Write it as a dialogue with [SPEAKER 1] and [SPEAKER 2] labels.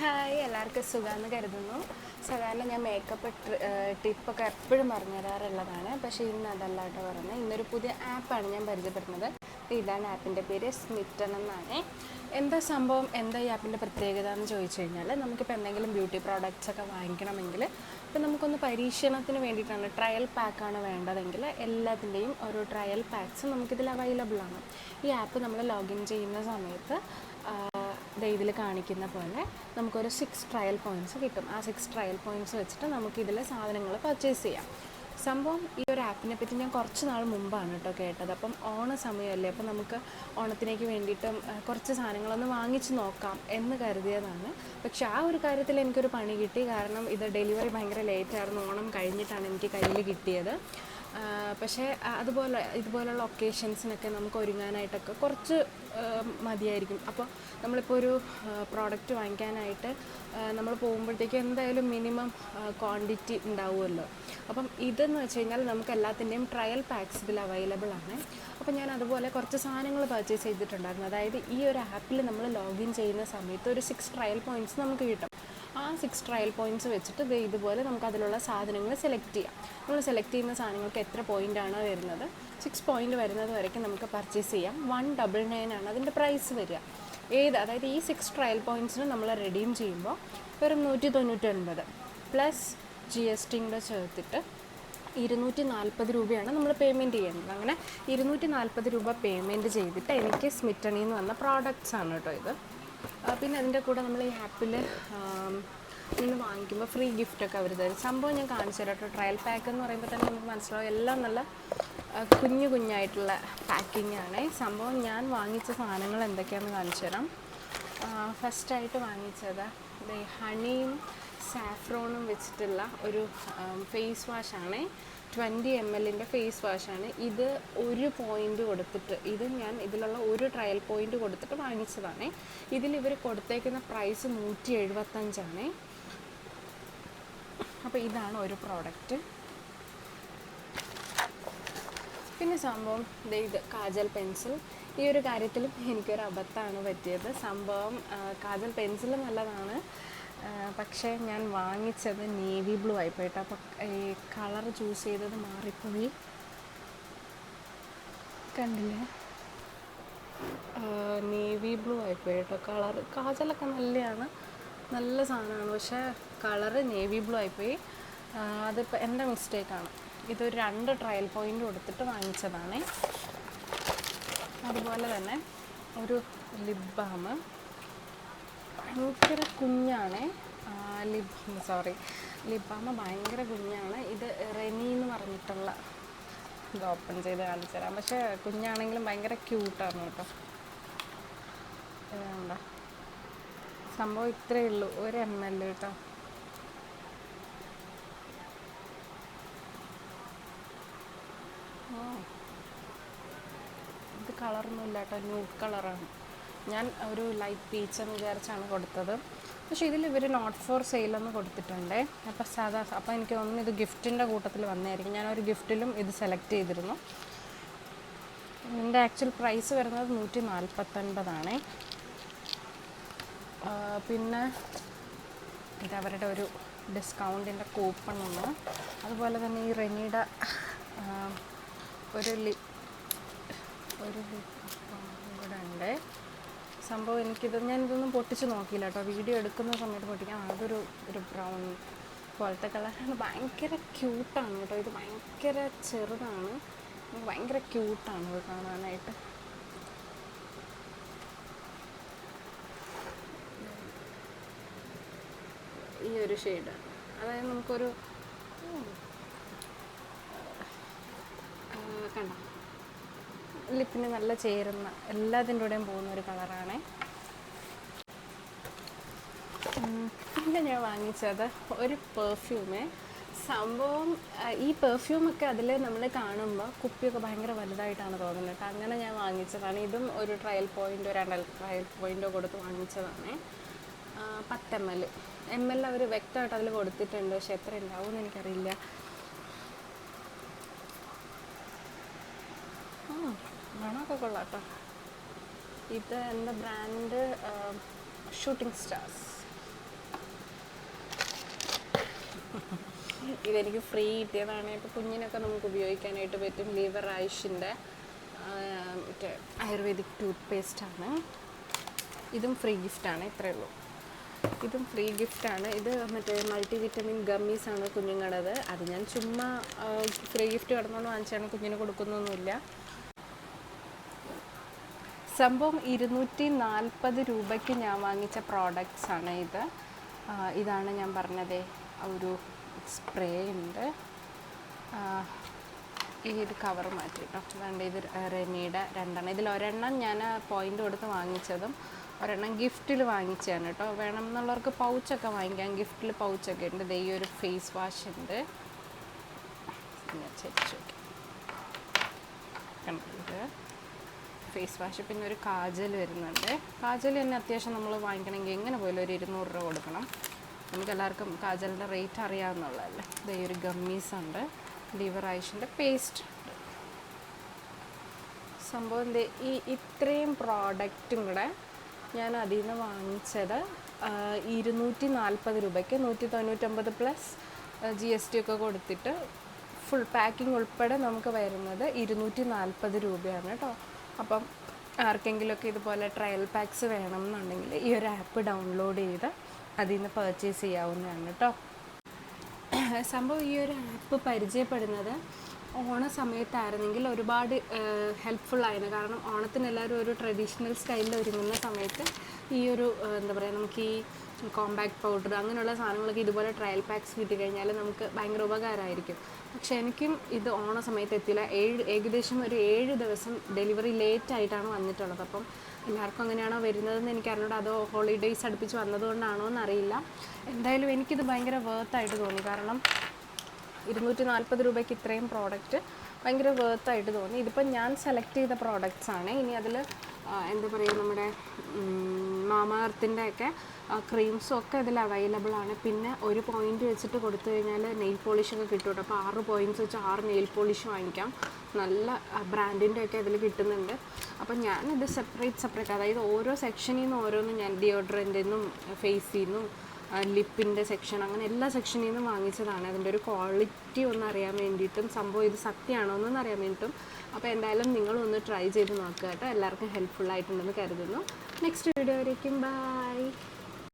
[SPEAKER 1] Hi എല്ലാവർക്കും സുഖമെന്ന് കരുതുന്നു. സാധാരണ ഞാൻ മേക്കപ്പ് ടിപ്പൊക്കെ എപ്പോഴും പറഞ്ഞു തരാറുള്ളതാണ് പക്ഷേ ഇന്ന് അതല്ല കേട്ടോ പറയുന്നത് ഇന്നൊരു പുതിയ ആപ്പാണ് ഞാൻ പരിചയപ്പെടുന്നത്. ഇതാണ് ആപ്പിന്റെ പേര് സ്മിറ്റൺ എന്നാണ്. എന്താ സംഭവം? എന്താ ഈ ആപ്പിന്റെ പ്രത്യേകത എന്ന് ചോദിച്ചു കഴിഞ്ഞാൽ നമുക്കിപ്പോൾ എന്തെങ്കിലും ബ്യൂട്ടി പ്രോഡക്റ്റ്സ് ഒക്കെ വാങ്ങിക്കണമെങ്കിൽ ഇപ്പം നമുക്കൊന്ന് പരീക്ഷണത്തിന് വേണ്ടിയിട്ടാണ് ട്രയൽ പാക്കാണ് വേണ്ടതെങ്കിൽ എല്ലാത്തിന്റെയും ഓരോ ട്രയൽ പാക്സ് നമുക്കിതിൽ അവൈലബിൾ ആണ്. ഈ ആപ്പ് നമ്മൾ ലോഗിൻ ചെയ്യുന്ന സമയത്ത് ഇതിൽ കാണിക്കുന്ന പോലെ നമുക്കൊരു സിക്സ് ട്രയൽ പോയിന്റ്സ് കിട്ടും. ആ സിക്സ് ട്രയൽ പോയിന്റ്സ് വെച്ചിട്ട് നമുക്ക് ഇതിലെ സാധനങ്ങൾ പർച്ചേസ് ചെയ്യാം. സംഭവം ഈ ഒരു ആപ്പിനെ പറ്റി ഞാൻ കുറച്ച് നാൾ മുമ്പാണ് കേട്ടോ കേട്ടത്. അപ്പം ഓണ സമയമല്ലേ അപ്പം നമുക്ക് ഓണത്തിനേക്ക് വേണ്ടിയിട്ടും കുറച്ച് സാധനങ്ങളൊന്ന് വാങ്ങിച്ച് നോക്കാം എന്ന് കരുതിയതാണ്. പക്ഷെ ആ ഒരു കാര്യത്തിൽ എനിക്കൊരു പണി കിട്ടി. കാരണം ഇത് ഡെലിവറി ഭയങ്കര ലേറ്റായിരുന്നു ഓണം കഴിഞ്ഞിട്ടാണ് എനിക്ക് കയ്യിൽ കിട്ടിയത്. പക്ഷേ അതുപോലെ ഇതുപോലുള്ള ഒക്കേഷൻസിനൊക്കെ നമുക്ക് ഒരുങ്ങാനായിട്ടൊക്കെ കുറച്ച് മതിയായിരിക്കും. അപ്പോൾ നമ്മളിപ്പോൾ ഒരു പ്രോഡക്റ്റ് വാങ്ങിക്കാനായിട്ട് നമ്മൾ പോകുമ്പോഴത്തേക്ക് എന്തായാലും മിനിമം ക്വാണ്ടിറ്റി ഉണ്ടാവുമല്ലോ. അപ്പം ഇതെന്ന് വെച്ച് കഴിഞ്ഞാൽ നമുക്ക് എല്ലാത്തിന്റെയും ട്രയൽ പാക്സ് ഇതിൽ അവൈലബിൾ ആണ്. അപ്പോൾ ഞാൻ അതുപോലെ കുറച്ച് സാധനങ്ങൾ പർച്ചേസ് ചെയ്തിട്ടുണ്ടായിരുന്നു. അതായത് ഈ ഒരു ആപ്പിൽ നമ്മൾ ലോഗിൻ ചെയ്യുന്ന സമയത്ത് ഒരു സിക്സ് ട്രയൽ പോയിന്റ്സ് നമുക്ക് കിട്ടും. ആ സിക്സ് ട്രയൽ പോയിന്റ്സ് വെച്ചിട്ട് ദേ ഇതുപോലെ നമുക്ക് അതിലുള്ള സാധനങ്ങൾ സെലക്ട് ചെയ്യാം. നമ്മൾ സെലക്ട് ചെയ്യുന്ന സാധനങ്ങൾക്ക് എത്ര പോയിന്റ് ആണ് വരുന്നത്? സിക്സ് പോയിന്റ് വരുന്നത് വരയ്ക്കും നമുക്ക് പർച്ചേസ് ചെയ്യാം. വൺ ഡബിൾ നയൻ ആണ് അതിന്റെ പ്രൈസ് വരിക. ഏത്? അതായത് ഈ സിക്സ് ട്രയൽ പോയിന്റ്സിന് നമ്മൾ റെഡീം ചെയ്യുമ്പോൾ വെറും നൂറ്റി തൊണ്ണൂറ്റൊൻപത് പ്ലസ് ജി എസ് ടിയും കൂടെ ചേർത്തിട്ട് ഇരുന്നൂറ്റി നാൽപ്പത് രൂപയാണ് നമ്മൾ പേയ്മെന്റ് ചെയ്യേണ്ടത് അങ്ങനെ ഇരുന്നൂറ്റി നാൽപ്പത് രൂപ പേയ്മെന്റ് ചെയ്തിട്ട് എനിക്ക് സ്മിറ്റണിന്ന് വന്ന പ്രോഡക്റ്റ്സ് ആണ് കേട്ടോ ഇത്. പിന്നെ അതിന്റെ കൂടെ നമ്മൾ ഈ ആപ്പിൽ നിന്ന് വാങ്ങിക്കുമ്പോൾ ഫ്രീ ഗിഫ്റ്റൊക്കെ അവർ തരും. സംഭവം ഞാൻ കാണിച്ചു തരാം കേട്ടോ. ട്രയൽ പാക്ക് എന്ന് പറയുമ്പോൾ തന്നെ നമുക്ക് മനസ്സിലാവും എല്ലാം നല്ല കുഞ്ഞു കുഞ്ഞായിട്ടുള്ള പാക്കിംഗ് ആണ്. സംഭവം ഞാൻ വാങ്ങിച്ച സാധനങ്ങൾ എന്തൊക്കെയാണെന്ന് കാണിച്ചു തരാം. ഫസ്റ്റായിട്ട് വാങ്ങിച്ചത് ഹണിയും സാഫ്രോണും വെച്ചിട്ടുള്ള ഒരു ഫേസ് വാഷാണ് ട്വന്റി എം എല്ലിന്റെ ഫേസ് വാഷാണ് ഇത് ഒരു പോയിന്റ് കൊടുത്തിട്ട് ഇത് ഞാൻ ഇതിലുള്ള ഒരു ട്രയൽ പോയിന്റ് കൊടുത്തിട്ട് വാങ്ങിച്ചതാണ്. ഇതിൽ ഇവർ കൊടുത്തേക്കുന്ന പ്രൈസ് നൂറ്റി എഴുപത്തഞ്ചാണ് അപ്പോൾ ഇതാണ് ഒരു പ്രോഡക്റ്റ് പിന്നെ സംഭവം ഇത് കാജൽ പെൻസിൽ ഈ ഒരു കാര്യത്തിലും എനിക്കൊരു അബദ്ധമാണ് പറ്റിയത്. സംഭവം കാജൽ പെൻസിൽ നല്ലതാണ്. പക്ഷേ ഞാൻ വാങ്ങിച്ചത് നേവി ബ്ലൂ ആയിപ്പോയിട്ട്. അപ്പോൾ ഈ കളർ ചൂസ് ചെയ്തത് മാറിപ്പോയി. കണ്ടില്ലേ? നേവി ബ്ലൂ ആയിപ്പോയി കേട്ടോ കളർ കാജലൊക്കെ നല്ലതാണ് നല്ല സാധനമാണ്. പക്ഷേ കളറ് നേവി ബ്ലൂ ആയിപ്പോയി. അതിപ്പോൾ എന്റെ മിസ്റ്റേക്കാണ്. ഇതൊരു രണ്ട് ട്രയൽ പോയിന്റ് കൊടുത്തിട്ട് വാങ്ങിച്ചതാണേ. അതുപോലെ തന്നെ ഒരു ലിപ് ബാം. ഭയങ്കര കുഞ്ഞാണ്. Lip sorry. ലിബാമ ഭയങ്കര കുഞ്ഞാണ്. ഇത് റെനി എന്ന് പറഞ്ഞിട്ടുള്ള ഇത് ഓപ്പൺ ചെയ്ത് കാണിച്ചു തരാം. പക്ഷേ കുഞ്ഞാണെങ്കിലും ഭയങ്കര ക്യൂട്ടാണ് കേട്ടോ. വേണ്ട സംഭവം ഇത്രയേ ഉള്ളൂ. ഒരു എം എൽ കേട്ടോ. ഇത് കളറൊന്നും ഇല്ല കേട്ടോ. ന്യൂഡ് കളറാണ്. ഞാൻ ഒരു ലൈറ്റ് പീച്ച് എന്ന് വിചാരിച്ചാണ് കൊടുത്തത്. പക്ഷെ ഇതിൽ ഇവർ നോട്ട് ഫോർ സെയിലെന്ന് കൊടുത്തിട്ടുണ്ട്. അപ്പോൾ സാധാ അപ്പോൾ എനിക്ക് തോന്നുന്നു ഇത് ഗിഫ്റ്റിന്റെ കൂട്ടത്തിൽ വന്നതായിരിക്കും. ഞാൻ ഒരു ഗിഫ്റ്റിലും ഇത് സെലക്ട് ചെയ്തിരുന്നു. ഇതിന്റെ ആക്ച്വൽ പ്രൈസ് വരുന്നത് നൂറ്റി നാൽപ്പത്തൊൻപതാണ് പിന്നെ ഇത് അവരുടെ ഒരു ഡിസ്കൗണ്ടിന്റെ കൂപ്പൺ ഒന്ന് അതുപോലെ തന്നെ ഈ റെനിയുടെ ഒരു ലി ഒരു ലിപ്പ് കൂടെ ഉണ്ട്. സംഭവം എനിക്കിത് ഞാൻ ഇതൊന്നും പൊട്ടിച്ച് നോക്കിയില്ല കേട്ടോ. വീഡിയോ എടുക്കുന്ന സമയത്ത് പൊട്ടിക്കാൻ അതൊരു ഒരു ബ്രൗൺ പോലത്തെ കളറാണ് ഭയങ്കര ക്യൂട്ടാണ് കേട്ടോ. ഇത് ഭയങ്കര ചെറുതാണ്. ഭയങ്കര ക്യൂട്ടാണ് ഇത് കാണാനായിട്ട്. ഈ ഒരു ഷെയ്ഡ് അതായത് നമുക്കൊരു കണ്ടോ? ലിപ്പിന് നല്ല ചേരുന്ന എല്ലാത്തിന്റെ കൂടെയും പോകുന്ന ഒരു കളറാണ് പിന്നെ ഞാൻ വാങ്ങിച്ചത് ഒരു പെർഫ്യൂമ് സംഭവം ഈ പെർഫ്യൂമൊക്കെ അതിൽ നമ്മൾ കാണുമ്പോൾ കുപ്പിയൊക്കെ ഭയങ്കര വലുതായിട്ടാണ് തോന്നുന്നത്. കേട്ടോ അങ്ങനെ ഞാൻ വാങ്ങിച്ചതാണ്. ഇതും ഒരു ട്രയൽ പോയിന്റോ രണ്ട് ട്രയൽ പോയിന്റോ കൊടുത്ത് വാങ്ങിച്ചതാണ്. പത്ത് എം എൽ എം എൽ അവർ വ്യക്തമായിട്ട് അതിൽ കൊടുത്തിട്ടുണ്ട്. പക്ഷെ എത്ര ഉണ്ടാവും എന്ന് എനിക്കറിയില്ല ആ മണമൊക്കെ കൊള്ളാം ഇത് എന്റെ ബ്രാൻഡ് ഷൂട്ടിംഗ് സ്റ്റാർസ് ഇതെനിക്ക് ഫ്രീ കിട്ടിയതാണ്. ഇപ്പോൾ കുഞ്ഞിനൊക്കെ നമുക്ക് ഉപയോഗിക്കാനായിട്ട് പറ്റും. ലിവർ ആയുഷിന്റെ മറ്റേ ആയുർവേദിക് ടൂത്ത് പേസ്റ്റാണ് ഇതും ഫ്രീ ഗിഫ്റ്റാണ് ഇത്രയേ ഉള്ളൂ. ഇതും ഫ്രീ ഗിഫ്റ്റാണ് ഇത് മറ്റേ മൾട്ടി വിറ്റമിൻ ഗമ്മീസ് ആണ് കുഞ്ഞുങ്ങളുടേത് അത് ഞാൻ ചുമ്മാ ഫ്രീ ഗിഫ്റ്റ് കിടന്നുകൊണ്ട് വാങ്ങിച്ചാണ് കുഞ്ഞിന് കൊടുക്കുന്നൊന്നുമില്ല. സംഭവം ഇരുന്നൂറ്റി നാൽപ്പത് രൂപയ്ക്ക് ഞാൻ വാങ്ങിച്ച പ്രോഡക്റ്റ്സ് ആണ് ഇത്. ഇതാണ് ഞാൻ പറഞ്ഞത് ഒരു സ്പ്രേ ഉണ്ട്. ഇത് കവർ മാറ്റി കേട്ടോ വേണ്ട ഇത് റെമിയുടെ രണ്ടെണ്ണം. ഇതിൽ ഒരെണ്ണം ഞാൻ പോയിന്റ് കൊടുത്ത് വാങ്ങിച്ചതും ഒരെണ്ണം ഗിഫ്റ്റിൽ വാങ്ങിച്ചതാണ് കേട്ടോ. വേണം എന്നുള്ളവർക്ക് പൗച്ചൊക്കെ വാങ്ങിക്കാം. ഗിഫ്റ്റിൽ പൗച്ചൊക്കെ ഉണ്ട്. ഈ ഒരു ഫേസ് വാഷ് ഉണ്ട്. ഞാൻ ചരിച്ചു കണ്ടത് ഫേസ് വാഷ് പിന്നെ ഒരു കാജൽ വരുന്നുണ്ട്. കാജൽ തന്നെ അത്യാവശ്യം നമ്മൾ വാങ്ങിക്കണമെങ്കിൽ എങ്ങനെ പോയാലും ഒരു ഇരുന്നൂറ് രൂപ കൊടുക്കണം. നമുക്ക് എല്ലാവർക്കും കാജലിന്റെ റേറ്റ് അറിയാവുന്നുള്ളതല്ലേ ദേ ഒരു ഗമ്മീസ് ഉണ്ട്. ലിവർ ഐഷിന്റെ പേസ്റ്റ് ഉണ്ട്. സംഭവം ദേ ഈ ഇത്രയും പ്രോഡക്റ്റും കൂടെ ഞാൻ അതിൽ നിന്ന് വാങ്ങിച്ചത് ഇരുന്നൂറ്റി നാൽപ്പത് രൂപയ്ക്ക്. നൂറ്റി തൊണ്ണൂറ്റൊമ്പത് പ്ലസ് ജി എസ് ടി ഒക്കെ കൊടുത്തിട്ട് ഫുൾ പാക്കിംഗ് ഉൾപ്പെടെ നമുക്ക് വരുന്നത് ഇരുന്നൂറ്റി നാൽപ്പത് രൂപയാണ് കേട്ടോ. അപ്പം ആർക്കെങ്കിലുമൊക്കെ ഇതുപോലെ ട്രയൽ പാക്സ് വേണം എന്നുണ്ടെങ്കിൽ ഈ ഒരു ആപ്പ് ഡൗൺലോഡ് ചെയ്ത് അതിൽ നിന്ന് പർച്ചേസ് ചെയ്യാവുന്നതാണ് കേട്ടോ. സംഭവം ഈ ഒരു ആപ്പ് പരിചയപ്പെടുന്നത് ഓണ സമയത്തായിരുന്നെങ്കിൽ ഒരുപാട് ഹെൽപ്ഫുൾ ആയിരുന്നു. കാരണം ഓണത്തിന് എല്ലാവരും ഒരു ട്രഡീഷണൽ സ്റ്റൈലിൽ ഒരുങ്ങുന്ന സമയത്ത് ഈ ഒരു എന്താ പറയുക നമുക്ക് ഈ കോമ്പാക്ട് പൗഡർ അങ്ങനെയുള്ള സാധനങ്ങളൊക്കെ ഇതുപോലെ ട്രയൽ പാക്സ് കിട്ടിക്കഴിഞ്ഞാൽ നമുക്ക് ഭയങ്കര ഉപകാരമായിരിക്കും. പക്ഷെ എനിക്കും ഇത് ഓണ സമയത്ത് എത്തിയില്ല. ഏഴ് ഏകദേശം ഒരു ഏഴ് ദിവസം ഡെലിവറി ലേറ്റ് ആയിട്ടാണ് വന്നിട്ടുള്ളത്. അപ്പം എല്ലാവർക്കും അങ്ങനെയാണോ വരുന്നതെന്ന് എനിക്ക് അതോ ഹോളിഡേയ്സ് അടുപ്പിച്ച് വന്നതുകൊണ്ടാണോ എന്നറിയില്ല. എന്തായാലും എനിക്കിത് ഭയങ്കര വേർത്തായിട്ട് തോന്നി. കാരണം ഇരുന്നൂറ്റി നാൽപ്പത് രൂപയ്ക്ക് ഇത്രയും പ്രോഡക്റ്റ് ഭയങ്കര വേർത്തായിട്ട് തോന്നി. ഇതിപ്പോൾ ഞാൻ സെലക്ട് ചെയ്ത പ്രോഡക്റ്റ്സ് ആണ്. ഇനി അതിൽ എന്താ പറയുക നമ്മുടെ മാമാർത്തിന്റെ ഒക്കെ ക്രീംസും ഒക്കെ ഇതിൽ അവൈലബിൾ ആണ് പിന്നെ ഒരു പോയിന്റ് വെച്ചിട്ട് കൊടുത്തു കഴിഞ്ഞാൽ നെയിൽ പോളിഷ് ഒക്കെ കിട്ടും കേട്ടോ. അപ്പോൾ ആറ് പോയിന്റ്സ് വെച്ച് ആറ് നെയിൽ പോളിഷ് വാങ്ങിക്കാം. നല്ല ബ്രാൻഡിന്റെ ഒക്കെ ഇതിൽ കിട്ടുന്നുണ്ട്. അപ്പം ഞാനിത് സെപ്പറേറ്റ് സെപ്പറേറ്റ് അതായത് ഓരോ സെക്ഷനിൽ നിന്ന് ഓരോന്നും ഞാൻ ഡിയോഡ്രന്റിൽ നിന്നും ഫേസിൽ നിന്നും ലിപ്പിന്റെ സെക്ഷൻ അങ്ങനെ എല്ലാ സെക്ഷനിൽ നിന്നും വാങ്ങിച്ചതാണ്. അതിന്റെ ഒരു ക്വാളിറ്റി ഒന്ന് അറിയാൻ വേണ്ടിയിട്ടും സംഭവം ഇത് സത്യമാണോ എന്നൊന്ന് അറിയാൻ വേണ്ടിയിട്ടും. അപ്പോൾ എന്തായാലും നിങ്ങളൊന്ന് ട്രൈ ചെയ്ത് നോക്കുക കേട്ടോ. എല്ലാവർക്കും ഹെൽപ്ഫുൾ ആയിട്ടുണ്ടെന്ന് കരുതുന്നു. നെക്സ്റ്റ് വീഡിയോ വരയ്ക്കും ബൈ